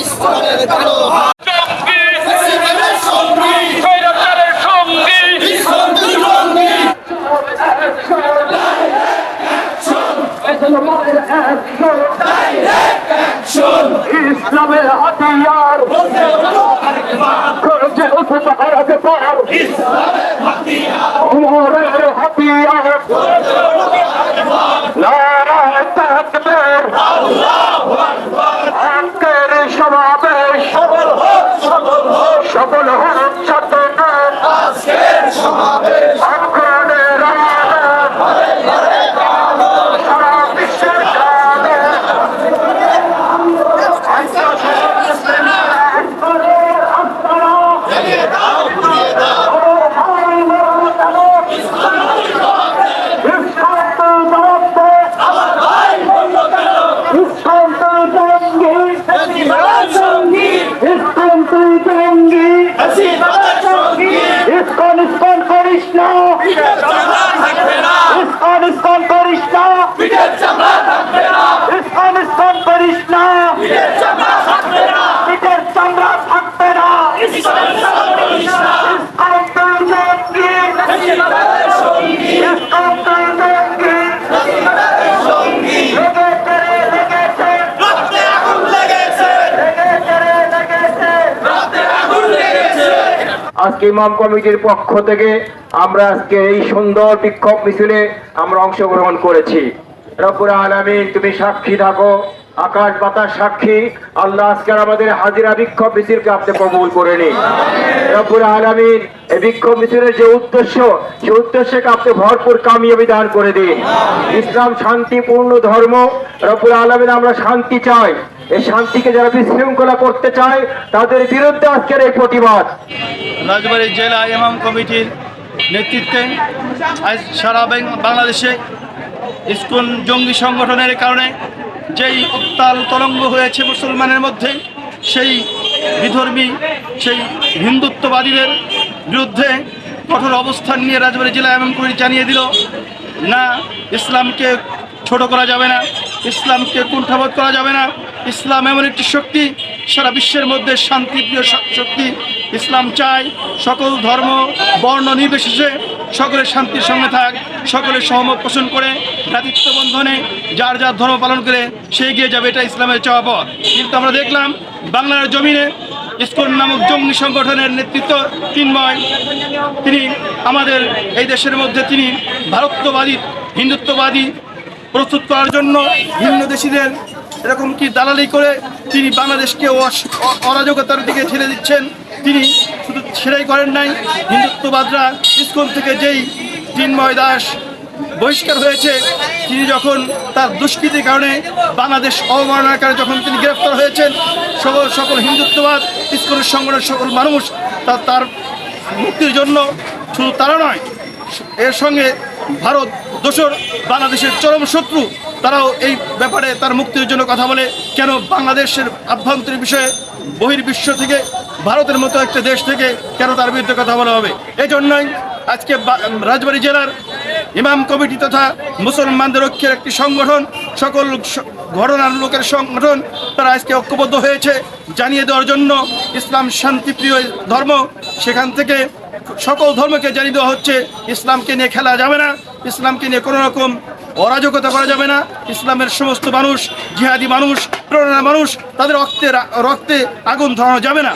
ইসলামের কালো হাত ইসলামের হাতিয়ার করছে উঠে হাতিয়ার সমাবেশ। সফল হোক চট্টগ্রাম আজকের সমাবেশ আগ্রহের আলোক সারা বিশ্বের কালে জ্বালিয়ে দাও পুড়িয়ে দাও আমার ভাই বলল কেন ফেসিবাদের সঙ্গী ফেসিবাদের সঙ্গী ইস্কন ইস্কন করিস না। ইস্কন ইস্কন করিস না। ইস্কন ইস্কন করিস না। পিঠের চামড়া থাকবে না। আজকে ইমাম কমিটির পক্ষ থেকে আমরা আজকে এই সুন্দর বিক্ষোভ মিছিলে আমরা অংশগ্রহণ করেছি। রপুরা আলামিন, তুমি সাক্ষী থাকো। আকাশ বাতাস সাক্ষী, আল্লাহ আজকে আমাদের হাজিরা বিক্ষোভ মিছিলকে আপনি কবুল করে নিন। আলামিন, এই বিক্ষোভ মিছিলের যে উদ্দেশ্য, সেই উদ্দেশ্যকে আপনি ভরপুর কামিয়াবি দান করে দিন। ইসলাম শান্তিপূর্ণ ধর্ম, রব্বুল আলামিন, আমরা শান্তি চাই। এই শান্তিকে যারা বিশৃঙ্খলা করতে চায়, তাদের বিরুদ্ধে আজকের এই প্রতিবাদ। রাজবাড়ী জেলা ইমাম কমিটির নেতৃত্বে আজ সারা বাংলাদেশে ইস্কন জঙ্গি সংগঠনের কারণে যেই উত্তাল তরঙ্গ হয়েছে মুসলমানের মধ্যে, সেই বিধর্মী, সেই হিন্দুত্ববাদীদের বিরুদ্ধে কঠোর অবস্থান নিয়ে রাজবাড়ী জেলা এমন কমিটি জানিয়ে দিল, না, ইসলামকে ছোট করা যাবে না, ইসলামকে কুণ্ঠাবোধ করা যাবে না। ইসলাম এমন একটি শক্তি, সারা বিশ্বের মধ্যে শান্তিপ্রিয় শক্তি ইসলাম চায়, সকল ধর্ম, বর্ণ নির্বিশেষে সকলের শান্তির সঙ্গে থাক, সকলের সহমত পোষণ করে ভ্রাতৃত্ব বন্ধনে যার যার ধর্ম পালন করে সে এগিয়ে যাবে এটা ইসলামের চাওয়া পথ। কিন্তু আমরা দেখলাম, বাংলার জমিনে ইসকন নামক জঙ্গি সংগঠনের নেতৃত্ব তিনময়। তিনি আমাদের এই দেশের মধ্যে তিনি ভারতবাদী, হিন্দুত্ববাদী প্রস্তুত করার জন্য ভিন্ন দেশিদের এরকম কি দালালি করে তিনি বাংলাদেশকে অরাজকতার দিকে ঠেলে দিচ্ছেন? তিনি শুধু সেটাই করেন নাই, হিন্দুত্ববাদরা স্কুল থেকে যেই তিনময় দাস বহিষ্কার হয়েছে, তিনি যখন তার দুষ্কৃতির কারণে বাংলাদেশ অবমাননার কারণে যখন তিনি গ্রেফতার হয়েছেন সকল সকল হিন্দুত্ববাদ স্কুলের সংগঠনের সকল মানুষ তার তার মুক্তির জন্য শুধু তারা নয়, এর সঙ্গে ভারত, দোসর, বাংলাদেশের চরম শত্রু তারাও এই ব্যাপারে তার মুক্তির জন্য কথা বলে, কেন বাংলাদেশের আভ্যন্তরীণ বিষয়ে বহির্বিশ্ব থেকে, ভারতের মতো একটা দেশ থেকে কেন তার বিরুদ্ধে কথা বলা হবে? এই জন্যই আজকে রাজবাড়ী জেলার ইমাম কমিটি তথা মুসলমানদের ঐক্যের একটি সংগঠন, সকল ঘটনার লোকের সংগঠন, তারা আজকে ঐক্যবদ্ধ হয়েছে জানিয়ে দেওয়ার জন্য ইসলাম শান্তিপ্রিয় ধর্ম, সেখান থেকে সকল ধর্মকে জানিয়ে দেওয়া হচ্ছে, ইসলামকে নিয়ে খেলা যাবে না, ইসলামকে নিয়ে কোনো রকম অরাজকতা করা যাবে না। ইসলামের সমস্ত মানুষ, জিহাদি মানুষ, প্রেরণা মানুষ, তাদের রক্তে রক্তে আগুন ধরানো যাবে না।